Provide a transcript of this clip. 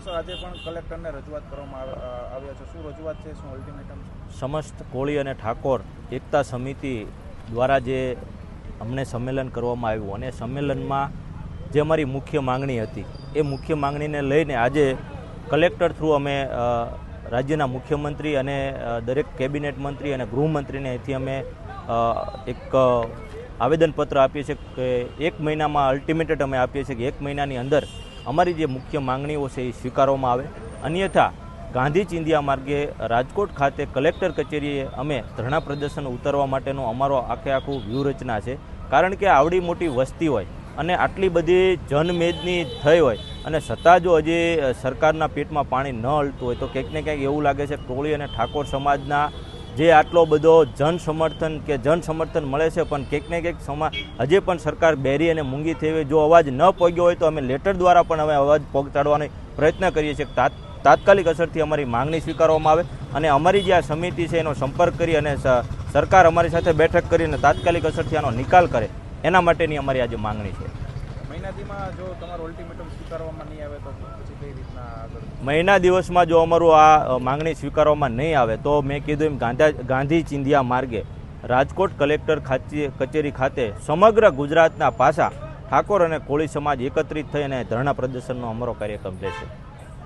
દિવસ આજે પણ કલેક્ટરને રજૂઆત કરવામાં આવ્યા છે. શું રજૂઆત છે? શું અલ્ટિમેટમ સમસ્ત કોળી અને ઠાકોર એકતા સમિતિ દ્વારા જે અમને સંમેલન કરવામાં આવ્યું, અને સંમેલનમાં જે અમારી મુખ્ય માંગણી હતી, એ મુખ્ય માંગણીને લઈને આજે કલેક્ટર થ્રુ અમે રાજ્યના મુખ્યમંત્રી અને દરેક કેબિનેટ મંત્રી અને ગૃહમંત્રીને અહીંથી અમે એક આવેદનપત્ર આપીએ છીએ કે એક મહિનામાં અલ્ટિમેટેડ અમે આપીએ છીએ કે એક મહિનાની અંદર અમારી જે મુખ્ય માંગણીઓ છે એ સ્વીકારવામાં આવે. અન્યથા, ગાંધી ચિંધિયા માર્ગે રાજકોટ ખાતે કલેક્ટર કચેરીએ અમે ધરણા પ્રદર્શન ઉતરવા માટેનો અમારો આખે આખું વ્યૂહરચના છે. કારણ કે આવડી મોટી વસ્તી હોય અને આટલી બધી જનમેદની થઈ હોય અને છતાં જો હજી સરકારના પેટમાં પાણી ન હલતું હોય તો ક્યાંક ને ક્યાંક એવું લાગે છે કોળી અને ઠાકોર સમાજના જે આટલો બધો જન સમર્થન કે જન સમર્થન મળે છે, પણ ક્યાંક ને ક્યાંક સમા હજી પણ સરકાર બેરી અને મૂંગી થઈ જો અવાજ ન પહોંચ્યો હોય તો અમે લેટર દ્વારા પણ અમે અવાજ પહોંચાડવાનો પ્રયત્ન કરીએ છીએ. તાત- તાત્કાલિક અસરથી અમારી માંગણી સ્વીકારવામાં આવે અને અમારી જે આ સમિતિ છે એનો સંપર્ક કરી અને સરકાર અમારી સાથે બેઠક કરીને તાત્કાલિક અસરથી આનો નિકાલ કરે. એના માટેની અમારી આજે માંગણી છે. મહિના દિવસમાં જો અમારું આ માંગણી સ્વીકારવામાં નહીં આવે તો મેં કીધું એમ ગાંધા, ગાંધી ચિંધિયા માર્ગે રાજકોટ કલેક્ટર કચેરી ખાતે સમગ્ર ગુજરાતના પાસા ઠાકોર અને કોળી સમાજ એકત્રિત થઈ અને ધરણા પ્રદર્શનનો અમારો કાર્યક્રમ રહેશે.